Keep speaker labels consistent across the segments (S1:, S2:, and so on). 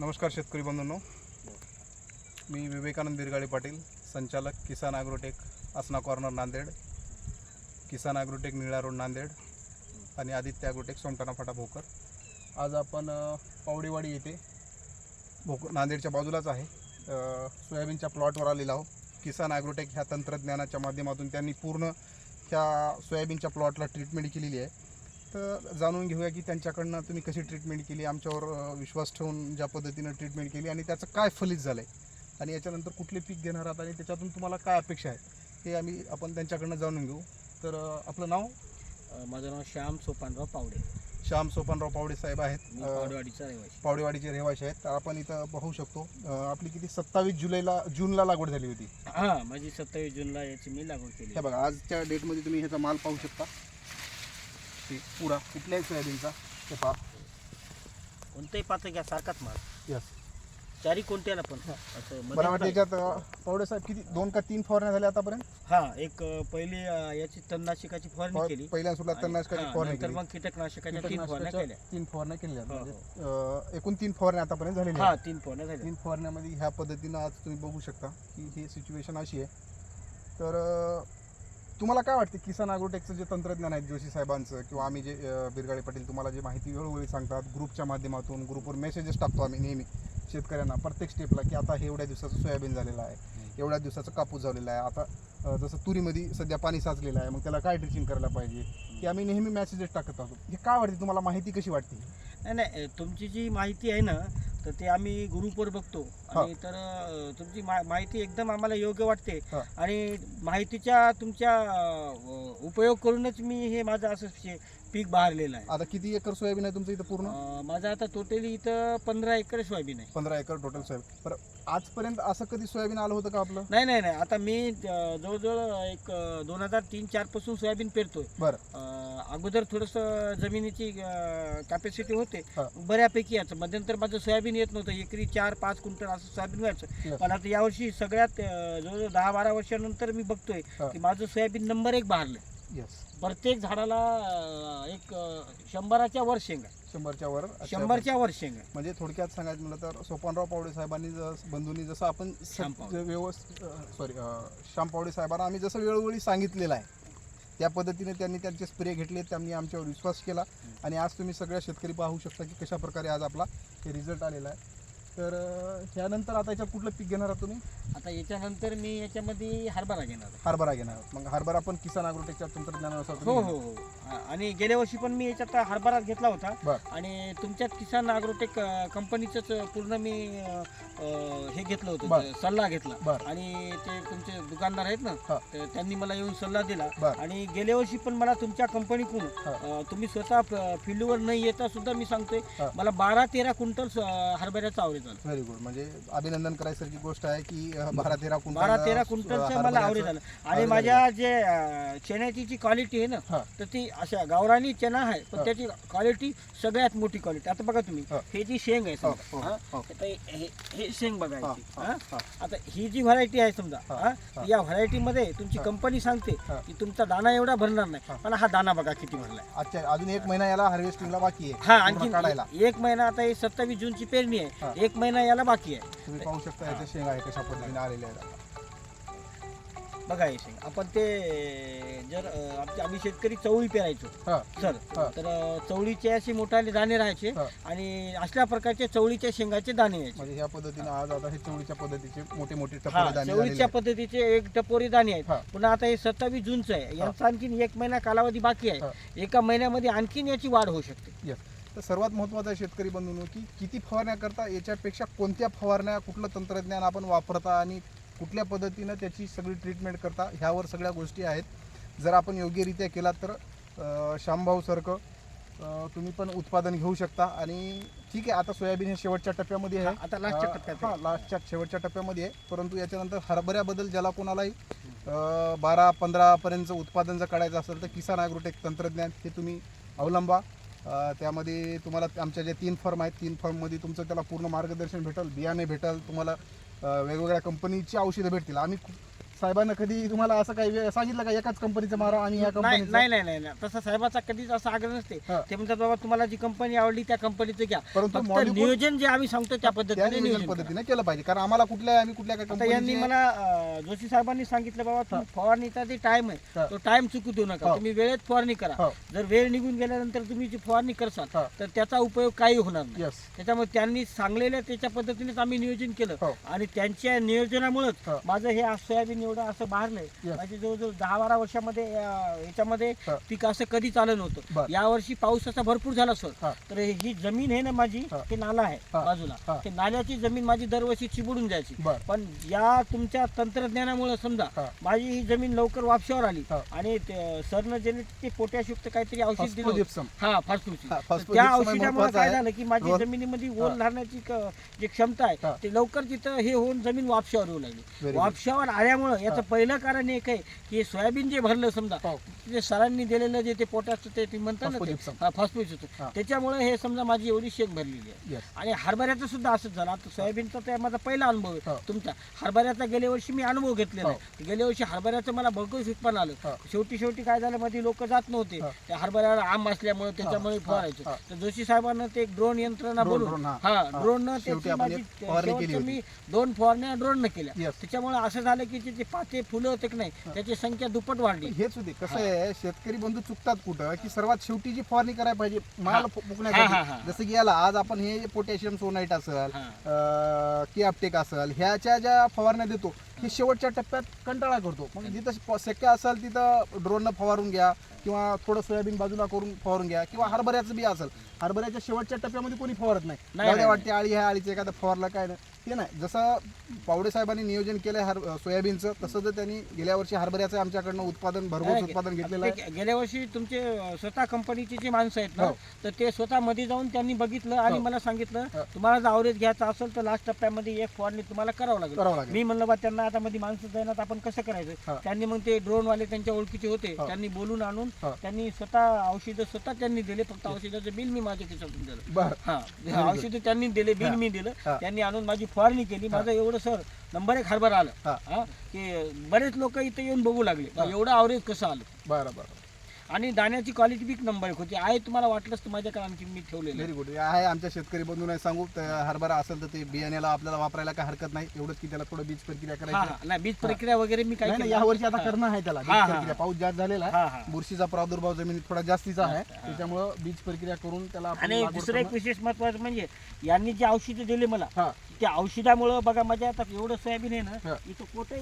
S1: नमस्कार शेतकरी बंधूंनो. मी विवेकानंद बिरगाळे पाटील संचालक Kisan Agrotech Asna corner Nanded Kisan Agrotech निळा रोड नांदेड आणि आदित्य ॲग्रोटेक सोमटाणा फाटा भोकर. आज आपण पावडेवाडी येथे भोकर नांदेडच्या बाजूलाच आहे. सोयाबीनच्या प्लॉटवर आलेलो आहोत. किसान ॲग्रोटेक ह्या तंत्रज्ञानाच्या माध्यमातून त्यांनी पूर्ण ह्या सोयाबीनच्या प्लॉटला ट्रीटमेंट केलेली आहे. तर जाणून घेऊया की त्यांच्याकडनं तुम्ही कशी ट्रीटमेंट केली आमच्यावर विश्वास ठेवून ज्या पद्धतीनं ट्रीटमेंट केली आणि त्याचं काय फलित झालं आहे आणि याच्यानंतर कुठले पीक घेणार आहात आणि त्याच्यातून तुम्हाला काय अपेक्षा आहे हे आम्ही आपण त्यांच्याकडनं जाणून घेऊ. तर आपलं नाव?
S2: माझं नाव श्याम सोपानराव पावडे.
S1: श्याम सोपानराव पावडे साहेब आहेत.
S2: पावडेवाडीचा रहिवासी.
S1: पावडेवाडीचे रहिवाशी आहेत. तर आपण इथं पाहू शकतो आपली किती सत्तावीस जुलैला जूनला लागवड झाली होती.
S2: हां माझी सत्तावीस जूनला याची मी लागवड केली
S1: हे बघा आजच्या डेटमध्ये तुम्ही ह्याचा माल पाहू शकता. ते पुरा कुठल्याही सोयाबीनचा ते पहा.
S2: कोणतंही पात्र घ्या सारखाच माल.
S1: यस
S2: चारी कोणत्याला पण. असं मध्ये
S1: मला वाटतं. याच्यात पावडे साहेब किती दोन का तीन फवारण्या झाल्या आतापर्यंत?
S2: हा एक अ, पहिली अ, याची तणनाशकाची फवारणी केली.
S1: पहिल्या सुरुवात
S2: आणि-
S1: तणनाशकाची
S2: हा,
S1: फवारणी
S2: नंतर
S1: केली.
S2: मग कीटकनाशकाच्या तीन फवारण्या
S1: कीटकनाशकाच्या
S2: केल्या.
S1: तीन फवारण्या केल्या
S2: हो,
S1: म्हणजे अं, एकूण तीन फवारण्या आतापर्यंत झालेल्या
S2: हा. तीन फवारण्या झाल्या.
S1: तीन फवारण्यामध्ये ह्या पद्धतीनं आज तुम्ही बघू शकता की ही सिच्युएशन अशी आहे. तर अं, तुम्हाला काय वाटते किसान ॲग्रोटेकचं जे तंत्रज्ञान आहे जोशी साहेबांचं किंवा आम्ही जे अं, बिरगाळे पाटील तुम्हाला जे माहिती वेळोवेळी सांगतात ग्रुपच्या माध्यमातून ग्रुपवर मेसेजेस टाकतो आम्ही नेहमी शेतकऱ्यांना प्रत्येक स्टेपला की आता हे एवढ्या दिवसाचं सोयाबीन झालेलं आहे एवढ्या दिवसाचं कापूस झालेला आहे आता जसं तुरीमध्ये सध्या पाणी साचलेलं आहे मग त्याला काय ड्रिचिंग करायला पाहिजे की आम्ही नेहमी मेसेजेस टाकत आहोत. हे काय वाटते तुम्हाला माहिती कशी वाटते?
S2: नाही नाही तुमची जी माहिती आहे ना तर ते आम्ही ग्रुपवर बघतो. आणि तर अ, तुमची मा- माहिती एकदम आम्हाला योग्य वाटते.
S1: हा.
S2: आणि माहितीच्या तुमच्या अ, उपयोग करूनच मी हे माझं असं शे- पीक बहारलेलं आहे.
S1: आता किती एकर सोयाबीन आहे तुमचं इथं पूर्ण?
S2: अं, माझं आता टोटली इथं पंधरा एकर सोयाबीन आहे.
S1: पंधरा एकर टोटल सोयाबीन. बरं आजपर्यंत असं कधी सोयाबीन आलं होतं का आपलं?
S2: नाही नाही नाही. आता मी अं, जवळजवळ एक दोन हजार तीन चारपासून सोयाबीन पेरतोय.
S1: बरं.
S2: अं, अगोदर थोडंसं जमिनीची कॅपॅसिटी होते.
S1: हा.
S2: बऱ्यापैकी याचं मध्यंतर माझं सोयाबीन येत नव्हतं. एकरी चार पाच क्विंटल असं सोयाबीन व्हायचं. पण आता यावर्षी सगळ्यात अं, जवळजवळ दहा बारा वर्षानंतर मी बघतोय
S1: हा.
S2: की माझं सोयाबीन नंबर एक बहारलं
S1: येस
S2: प्रत्येक झाडाला अं, एक अं, शंभराच्या वर शेंग.
S1: शंभरच्या वर
S2: शंभरच्या वर शेंग.
S1: म्हणजे थोडक्यात सांगायचं म्हणलं तर सोपानराव पावडे साहेबांनी जस बंधूंनी जसं आपण
S2: श्याम पावडे.
S1: व्यवस्थित सॉरी श्याम पावडे साहेबांना आम्ही जसं वेळोवेळी सांगितलेलं आहे. त्या पद्धतीने त्यांनी त्यांचे स्प्रे घेतले त्यांनी आमच्यावर विश्वास केला. आणि आज तुम्ही सगळ्या शेतकरी पाहू शकता की कशा प्रकारे आज आपला हे रिझल्ट आलेला आहे. तर ह्यानंतर आता याच्यात कुठलं पीक घेणार आहात तुम्ही
S2: आता याच्यानंतर मी याच्यामध्ये हरभरा घेणार आहे.
S1: हरभरा घेणार आहात मग हरभरा पण किसान अग्रोटेकच्या तंत्रज्ञानानुसार
S2: हो
S1: तुम्ही
S2: हो हो आणि गेल्या वर्षी पण मी याच्यात हरभरा घेतला होता
S1: बर.
S2: आणि तुमच्यात किसान अग्रोटेक कंपनीचंच पूर्ण मी अ, अ, हे घेतलं
S1: बर.
S2: होतं सल्ला घेतला
S1: बर.
S2: आणि ते तुमचे दुकानदार आहेत ना
S1: हा.
S2: तर त्यांनी मला येऊन सल्ला दिला
S1: बर.
S2: आणि गेल्या वर्षी पण मला तुमच्या कंपनीकडून
S1: हा.
S2: अ, तुम्ही स्वतः फ- फील्डवर न येता सुद्धा मी सांगतोय
S1: हा.
S2: मला बारा तेरा क्विंटल स- हरभऱ्याचा आवरेज
S1: व्हेरी गुड म्हणजे अभिनंदन करायसारखी गोष्ट आहे की अं, बारा तेरा कुंटल
S2: बारा तेरा क्विंटलचं
S1: हरभऱ्याचं-
S2: मला आवरेज झालं आणि माझ्या जे अ, चण्याची जी क्वालिटी आहे ना. तर ती अशा गावरानी चना आहे पण. त्याची क्वालिटी सगळ्यात मोठी क्वालिटी आता बघा तुम्ही
S1: हा.
S2: हे जी शेंग आहे
S1: हो,
S2: समजा,
S1: हो,
S2: हा?
S1: हो.
S2: हे हे शेंग बघायची
S1: हा.
S2: आता ही जी व्हरायटी आहे समजा
S1: हा,
S2: हा?
S1: हा.
S2: या व्हरायटी मध्ये तुमची
S1: हा.
S2: कंपनी सांगते
S1: हा.
S2: की तुमचा दाना एवढा भरणार नाही. पण हा दाना बघा किती भरलाय
S1: अच्छा अजून एक महिना याला हार्वेस्टिंगला बाकी आहे
S2: हा
S1: पूर्ण काढायला
S2: आणखी एक महिना आता हे सत्तावीस जूनची पेरणी
S1: हा.
S2: आहे एक महिना याला बाकी आहे
S1: तुम्ही पाहू शकता याचे शेंगा आहे कशा पद्धतीने आलेले आहेत
S2: बघा हे शेंग आपण ते जर अ, आमचे आम्ही शेतकरी चवळी पेरायचो
S1: हा
S2: सर
S1: हा.
S2: तर अ, चवळीचे असे मोठाले दाणे राहायचे
S1: हा.
S2: आणि अशा प्रकारचे चवळीच्या शेंगाचे दाणे यायचे
S1: म्हणजे ह्या पद्धतीने आज आता हे चवळीच्या पद्धतीचे मोठे मोठे
S2: हा
S1: टप्पे दाणे झालेले
S2: चवळीच्या
S1: आहेत.
S2: पद्धतीचे एक टपोरी दाणे आहेत. पुन्हा आता हे सत्तावीस जूनचं आहे यांचा आणखीन एक महिना कालावधी बाकी
S1: हा.
S2: आहे एका महिन्यामध्ये आणखीन याची वाढ होऊ शकते
S1: Yes. तर सर्वात महत्त्वाचं आहे शेतकरी बंधूंनो की किती फवारण्या करता याच्यापेक्षा कोणत्या फवारण्या कुठलं तंत्रज्ञान आपण वापरता आणि कुठल्या पद्धतीनं त्याची सगळी ट्रीटमेंट करता ह्यावर सगळ्या गोष्टी आहेत. जर आपण योग्यरित्या केला तर अं, श्यामभाऊ सारखं अं, तुम्ही पण उत्पादन घेऊ शकता आणि ठीक आहे आता सोयाबीन हे शेवटच्या टप्प्यामध्ये आहे.
S2: आता लास्टच्या टप्प्यात
S1: हा. लास्टच्या शेवटच्या टप्प्यामध्ये आहे. परंतु याच्यानंतर हरभऱ्याबद्दल ज्याला कोणालाही बारा पंधरापर्यंतचं उत्पादन जर काढायचं असेल तर किसान ॲग्रोटेक तंत्रज्ञान हे तुम्ही अवलंबा. त्यामध्ये तुम्हाला आमच्या ज्या तीन फर्म आहेत तीन फर्ममध्ये तुमचं त्याला पूर्ण मार्गदर्शन भेटल बियाणे भेटल तुम्हाला वेगवेगळ्या कंपनीची औषधं भेटतील. आम्ही खूप साहेबांना कधी तुम्हाला असं काही सांगितलं का एकाच कंपनीचं मारा आणि या
S2: नाही
S1: कंपनीचं
S2: नाही नाही नाही नाही. तसं साहेबाचा कधीच असा आग्रह नसते
S1: हा.
S2: ते म्हणतात बाबा तुम्हाला जी कंपनी आवडली त्या कंपनीचं घ्या
S1: परंतु
S2: फक्त नियोजन जे आम्ही सांगतो त्या
S1: त्या
S2: पद्धतीने
S1: नियोजन
S2: नियोजन करा.
S1: पद्धतीने केलं पाहिजे कारण आम्हाला कुठल्या आम्ही कुठल्या
S2: आता यांनी मला अं, जोशी साहेबांनी सांगितलं बाबा तुम्ही फवारणीचा जे टाइम
S1: हा.
S2: आहे तो टाइम चुकू देऊ नका
S1: हो.
S2: तुम्ही वेळेत फवारणी करा
S1: हो.
S2: जर वेळ निघून गेल्यानंतर तुम्ही जी फवारणी करसाल
S1: हा.
S2: तर त्याचा उपयोग काही होणार नाही त्याच्यामुळे त्यांनी सांगलेल्या त्याच्या पद्धतीनेच आम्ही नियोजन केलं
S1: हो.
S2: आणि त्यांच्या नियोजनामुळेच
S1: हो.
S2: माझं हे आज सोयाबीन एवढं असं बाहेरलंय
S1: Yes.
S2: माझे जवळजवळ दहा बारा वर्षामध्ये अं, याच्यामध्ये
S1: हो.
S2: पीक असं कधीच आलं
S1: बर.
S2: नव्हतं यावर्षी पाऊस असा भरपूर झाला सर. तर ही जमीन आहे ना माझी
S1: हा.
S2: ते नाला आहे
S1: हा.
S2: बाजूला. ते नाल्याची जमीन माझी दरवर्षी चिबडून जायची
S1: बर
S2: पण या तुमच्या तंत्रज्ञानामुळे समजा. माझी ही जमीन लवकर वापशावर आली
S1: हा.
S2: आणि ते- सरनं जे ते पोटॅशयुक्त काहीतरी औषध दिलं होतं. हा
S1: हा,
S2: तर
S1: फॉस्फोजिप्सम
S2: त्या
S1: हे
S2: औषधामुळे काय
S1: आहे.
S2: झालं की माझी जमिनीमध्ये. ओल धरण्याची क- जी क्षमता
S1: हा.
S2: आहे ते लवकर तिथं हे होऊन जमीन वापशावर येऊ लागली
S1: Very good.
S2: वापशावर आल्यामुळं याचं. पहिलं कारण एक आहे की सोयाबीन जे भरलं समजा
S1: हो.
S2: ते सरांनी दिलेलं जे ते पोटॅशचं ते ते म्हणतात ना ते
S1: फॉस्फोजिप्सम.
S2: हा, फॉस्फोजिप्सम.
S1: हा.
S2: त्याच्यामुळे हे समजा माझी एवढी शेक भरलेली आहे आणि हरभऱ्याचं सुद्धा असंच झालं आता सोयाबीनचा तर माझा पहिला अनुभव आहे. तुमचा हरभऱ्याचा गेल्या वर्षी मी अनुभव घेतलेला
S1: हो.
S2: आहे गेल्या वर्षी हरभऱ्याचं मला भरघोस उत्पन्न आलं. शेवटी शेवटी काय झालं मध्ये लोक जात नव्हते. त्या हरभऱ्यावर आम असल्यामुळे त्याच्यामुळे. फवारायचे. तर जोशी साहेबांना ते ड्रोन यंत्रणा बोलून
S1: हा.
S2: ड्रोन
S1: होती.
S2: मी दोन फवारण्या ड्रोन केल्या
S1: Yes.
S2: त्याच्यामुळे असं झालं की जे पाते फुलं होते की नाही त्याची संख्या दुप्पट वाढली.
S1: हेच होते कसं आहे शेतकरी बंधू चुकतात कुठं की सर्वात शेवटी जी फवारणी करायला पाहिजे माल फुकण्यासाठी. जसं की याला आज आपण हे पोटॅशियम सोनाईट असेल. की अपटेक असेल ह्याच्या ज्या फवारण्या देतो हे शेवटच्या टप्प्यात कंटाळा करतो. मग जिथं शक्य असेल तिथं ड्रोननं फवारून घ्या किंवा थोडं सोयाबीन बाजूला करून फवारून घ्या किंवा हरभऱ्याचं बी असेल. हरभऱ्याच्या शेवटच्या टप्प्यामध्ये कोणी फवारत नाही.
S2: नाही,
S1: वाटते आळी ह्या आळीचं एखादं फवारलं काय नाही. ते नाही. जसं पावडे साहेबांनी नियोजन केलंय हर सोयाबीनचं तसं जर त्यांनी गेल्या वर्षी हरभऱ्याचं आमच्याकडनं उत्पादन भरघोस उत्पादन घेतलेलं आहे.
S2: गेल्या वर्षी तुमचे स्वतः कंपनीची जी माणसं आहेत ना
S1: हो.
S2: तर ते स्वतः मध्ये जाऊन त्यांनी बघितलं आणि
S1: हो.
S2: मला सांगितलं
S1: हो.
S2: तुम्हाला जर आवरेज घ्यायचा असेल तर लास्ट टप्प्यामध्ये एक फवारणी तुम्हाला करावं लागेल.
S1: करावं लागेल.
S2: मी म्हणलं बा त्यांना आता मध्ये माणसं जाईनात आपण कसं. करायचं? त्यांनी मग ते ड्रोन वाले त्यांच्या ओळखीचे होते. त्यांनी बोलून आणून. त्यांनी स्वतः औषधं स्वतः त्यांनी दिले. फक्त औषधाचं बिल मी माझ्या खिशातून दिलं. हा. औषधं त्यांनी दिले बिल. मी दिलं. त्यांनी आणून माझी फवारणी केली. माझं एवढं सर नंबर एक हरभर आलं. की बरेच लोक इथे येऊन बघू लागले. एवढं आवरेज कसं आलं?
S1: बरं बरं.
S2: आणि दाण्याची क्वालिटी बी नंबर एक होती. आहे तुम्हाला वाटलंच तर माझ्याकडे आणखी मी ठेवलेलं
S1: व्हेरी गुड आहे आमच्या शेतकरी बंधू नाही सांगू तर हरभरा असेल तर ते बियाण्याला आपल्याला वापरायला काय हरकत नाही. एवढंच की त्याला थोडं बीज प्रक्रिया
S2: हा
S1: करायची
S2: हा नाही बीज प्रक्रिया वगैरे मी काय
S1: नाही नाही,
S2: केलं?
S1: या वर्षी आता. करणं आहे त्याला. बीज
S2: हा, हा,
S1: प्रक्रिया
S2: हा.
S1: पाऊस जास्त झालेला
S2: हा
S1: आहे बुरशीचा प्रादुर्भाव जमिनीत थोडा जास्तीचा आहे. त्याच्यामुळं बीज प्रक्रिया करून त्याला आपण
S2: आणि
S1: लागवड
S2: दुसरं एक
S1: करणं-
S2: विशेष महत्वाचं म्हणजे यांनी जे औषधं दिले मला
S1: हा.
S2: त्या औषधामुळं बघा माझ्या आता एवढं सोयाबीन आहे
S1: हा.
S2: ना इथं कोठे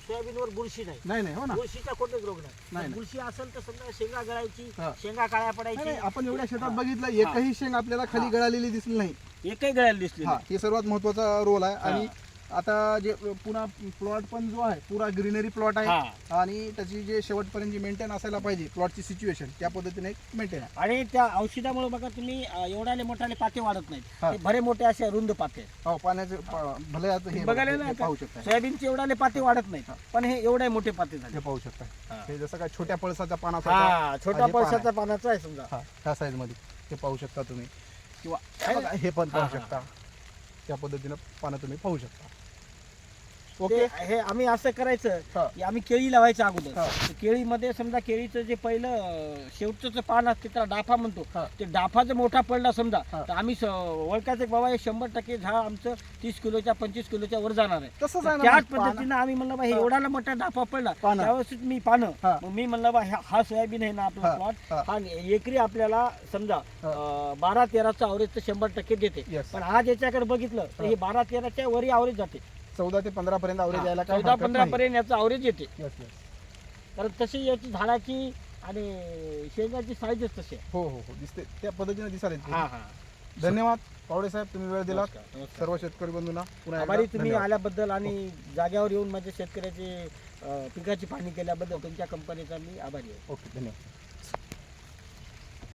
S2: सोयाबीनवर बुरशी नाही
S1: नाही नाही हो ना.
S2: बुरशीचा कोणताच रोग
S1: नाही,
S2: नाही
S1: नाही.
S2: बुरशी असेल तर समजा शेंगा गळायची
S1: हा.
S2: शेंगा काळ्या पडायची
S1: नाही, आपण एवढ्या शेतात बघितलं एकही शेंग आपल्याला खाली गळालेली दिसली नाही
S2: एकही गळायला दिसली
S1: हा
S2: नाही.
S1: हे सर्वात महत्त्वाचा रोल आहे. आणि आता जे पुन्हा प्लॉट पण जो आहे पुरा ग्रीनरी प्लॉट आहे आणि त्याची जे शेवटपर्यंत जी मेंटेन असायला पाहिजे प्लॉटची सिच्युएशन त्या पद्धतीने मेंटेन आहे.
S2: आणि त्या औषधामुळे बघा तुम्ही अं, एवढाले मोठाले पाते वाढत नाहीत. ते भरे मोठे असे रुंद पाते.
S1: हो पाण्याचे भले आता हे
S2: बघायला?
S1: पाहू शकता.
S2: सोयाबीनचे एवढाले पाते वाढत नाहीत पण हे एवढे मोठे पाते झाले.
S1: हे पाहू शकता.
S2: हा.
S1: जसं काय छोट्या पळसाच्या पानाचा
S2: छोटा
S1: पान
S2: पैशाचा पानाचा आहे समजा.
S1: त्या साईजमध्ये. हे पाहू शकता तुम्ही.
S2: किंवा
S1: हे पण पाहू. शकता. त्या पद्धतीनं पानं तुम्ही पाहू शकता.
S2: ते
S1: ओके
S2: हे आम्ही असं करायचं
S1: हा.
S2: की आम्ही केळी लावायचं अगोदर
S1: हा.
S2: केळीमध्ये समजा केळीचं जे पहिलं अं, शेवटचं पान असते त्याला डाफा म्हणतो
S1: हा.
S2: ते डाफा जर मोठा पडला समजा
S1: हा.
S2: तर आम्ही स- ओळखायचं की बाबा हे शंभर टक्के झाड आमचं तीस किलोच्या पंचवीस किलोच्या वर जाणार आहे तर
S1: ना
S2: त्याच. पद्धतीनं आम्ही म्हणलं बा हे
S1: हा.
S2: एवढाला मोठा डाफा पडला
S1: पानं.
S2: त्यावेळेस मी पानं
S1: हा.
S2: मग मी म्हणलं बा हा- हा सोयाबीन आहे ना आपला. प्लॉट
S1: हा.
S2: हा एकरी आपल्याला समजा
S1: हा.
S2: अं, बारा तेराचं अवरेज तर शंभर टक्के देते
S1: Yes.
S2: पण आज याच्याकडे बघितलं तर
S1: हा.
S2: हे बारा तेराच्या वरी अवरेज जाते
S1: चौदा ते पंधरा पर्यंत आवरेज यायला काय
S2: चौदा पंधरा पर्यंत याचं अवरेज येते. कारण तशी याची झाडाची आणि शेंगाची साईजच तशी आहे.
S1: हो हो हो. दिसते. त्या पद्धतीने दिसायला
S2: हा. हा.
S1: धन्यवाद. पावडे साहेब तुम्ही वेळ
S2: नमस्कार, नमस्कार.
S1: सर्व शेतकरी बंधूंना पुन्हा एकदा
S2: आभारी तुम्ही
S1: धन्यवाद.
S2: आल्याबद्दल आणि जाग्यावर येऊन माझ्या शेतकऱ्याची अं, पिकाची पाहणी केल्याबद्दल तुमच्या कंपनीचा मी आभारी आहे.
S1: ओके धन्यवाद.